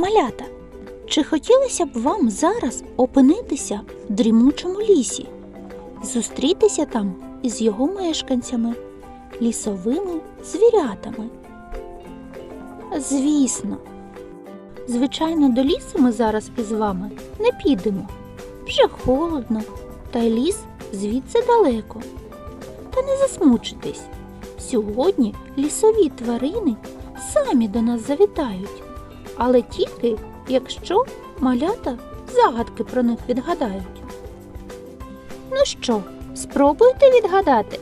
Малята, чи хотілося б вам зараз опинитися в дрімучому лісі, зустрітися там із його мешканцями, лісовими звірятами? Звісно. Звичайно, до лісу ми зараз із вами не підемо. Вже холодно, та й ліс звідси далеко. Та не засмучитесь. Сьогодні лісові тварини самі до нас завітають, але тільки якщо малята загадки про них відгадають. Ну що, спробуйте відгадати?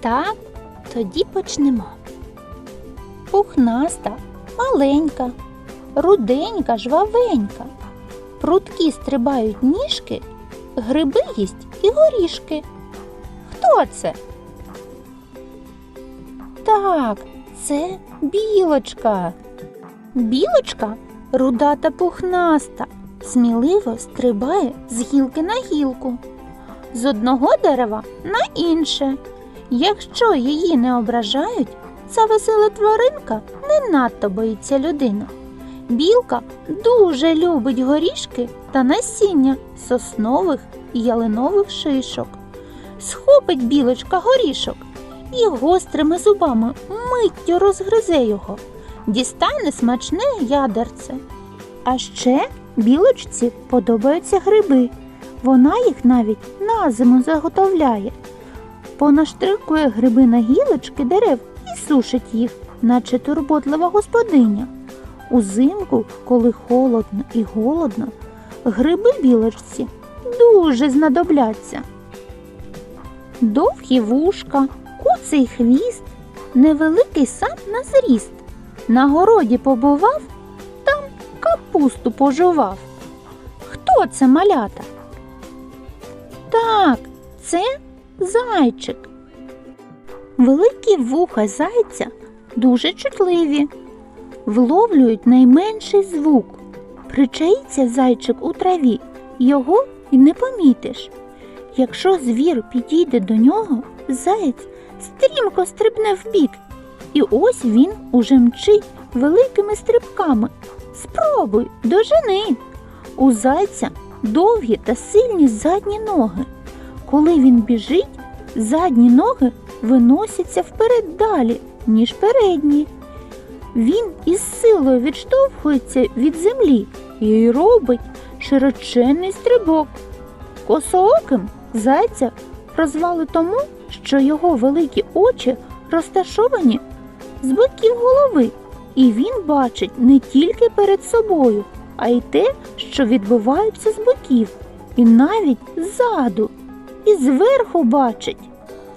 Так, тоді почнемо. Пухнаста, маленька, руденька, жвавенька. Прудкі стрибають ніжки, гриби їсть і горішки. Хто це? Так, це білочка. Білочка руда та пухнаста, сміливо стрибає з гілки на гілку, з одного дерева на інше. Якщо її не ображають, ця весела тваринка не надто боїться людину. Білка дуже любить горішки та насіння соснових і ялинових шишок. Схопить білочка горішок і гострими зубами миттю розгризе його, дістане смачне ядерце. А ще білочці подобаються гриби. Вона їх навіть на зиму заготовляє. Понаштрикує гриби на гілочки дерев і сушить їх, наче турботлива господиня. Узимку, коли холодно і голодно, гриби білочці дуже знадобляться. Довгі вушка, куций хвіст, невеликий сам на зріст. На городі побував, там капусту пожував. Хто це малята? Так, це зайчик. Великі вуха зайця дуже чутливі, вловлюють найменший звук. Причаїться зайчик у траві, його й не помітиш. Якщо звір підійде до нього, заєць стрімко стрибне вбік, і ось він уже мчить великими стрибками. Спробуй, дожени. У зайця довгі та сильні задні ноги. Коли він біжить, задні ноги виносяться вперед далі, ніж передні. Він із силою відштовхується від землі і робить широченний стрибок. Косооким зайця прозвали тому, що його великі очі розташовані з боків голови, і він бачить не тільки перед собою, а й те, що відбувається з боків, і навіть ззаду, і зверху бачить.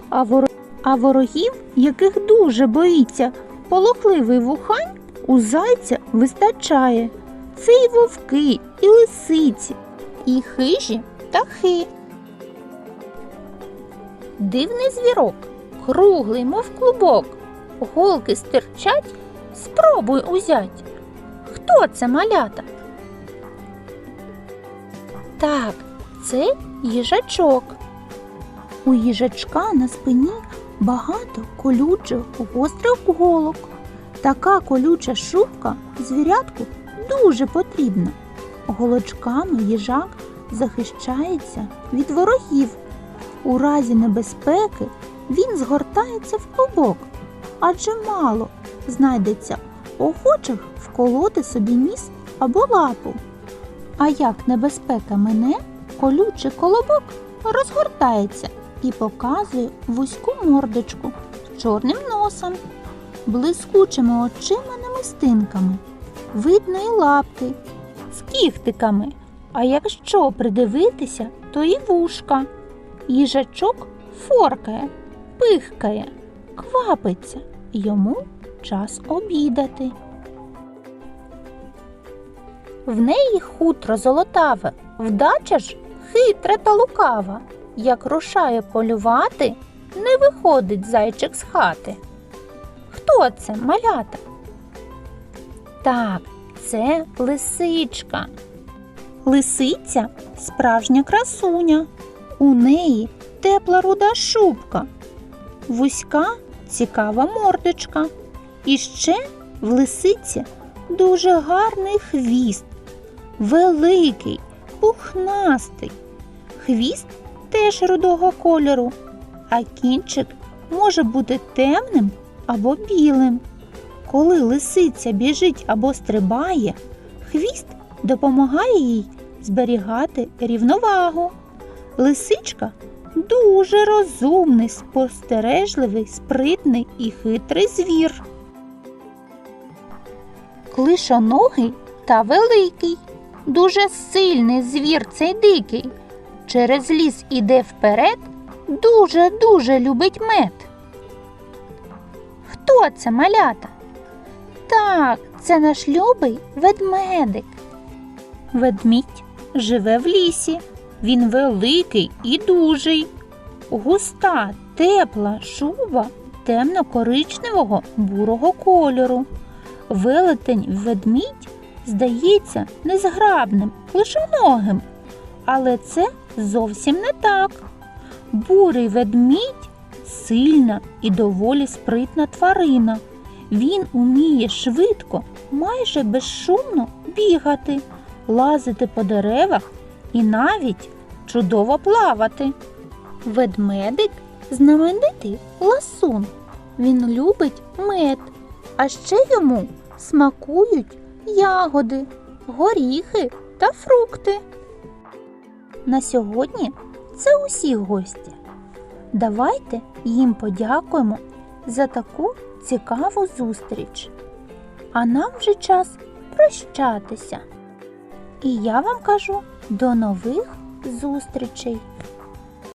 А, воро... а ворогів, яких дуже боїться полохливий вухань, у зайця вистачає. Це і вовки, і лисиці, і хижі птахи. Дивний звірок, круглий, мов клубок, голки стирчать, спробуй узять. Хто це малята? Так, це їжачок. У їжачка на спині багато колючих гострих голок. Така колюча шубка звірятку дуже потрібна. Голочками їжак захищається від ворогів. У разі небезпеки він згортається в клубок, адже мало знайдеться охочих вколоти собі ніс або лапу. А як небезпека мине, колючий колобок розгортається і показує вузьку мордочку з чорним носом, блискучими очима намистинками, видно і лапки з кіхтиками. А якщо придивитися, то і вушка. Їжачок форкає, пихкає, квапиться, йому час обідати. В неї хутро золотаве, вдача ж хитра та лукава. Як рушає полювати, не виходить зайчик з хати. Хто це, малята? Так, це лисичка. Лисиця справжня красуня. У неї тепла руда шубка, вузька цікава мордочка. І ще в лисиці дуже гарний хвіст, великий, пухнастий. Хвіст теж рудого кольору, а кінчик може бути темним або білим. Коли лисиця біжить або стрибає, хвіст допомагає їй зберігати рівновагу. Лисичка дуже розумний, спостережливий, спритний і хитрий звір. Клишоногий та великий, дуже сильний звір цей дикий. Через ліс іде вперед, дуже-дуже любить мед. Хто це малята? Так, це наш любий ведмедик. Ведмідь живе в лісі. Він великий і дужий. Густа, тепла шуба темно-коричневого бурого кольору. Велетень ведмідь здається незграбним, лишоногим. Але це зовсім не так. Бурий ведмідь сильна і доволі спритна тварина. Він уміє швидко, майже безшумно бігати, лазити по деревах і навіть чудово плавати. Ведмедик знаменитий ласун. Він любить мед, а ще йому смакують ягоди, горіхи та фрукти. На сьогодні це усі гості. Давайте їм подякуємо за таку цікаву зустріч. А нам вже час прощатися. І я вам кажу до нових зустрічей!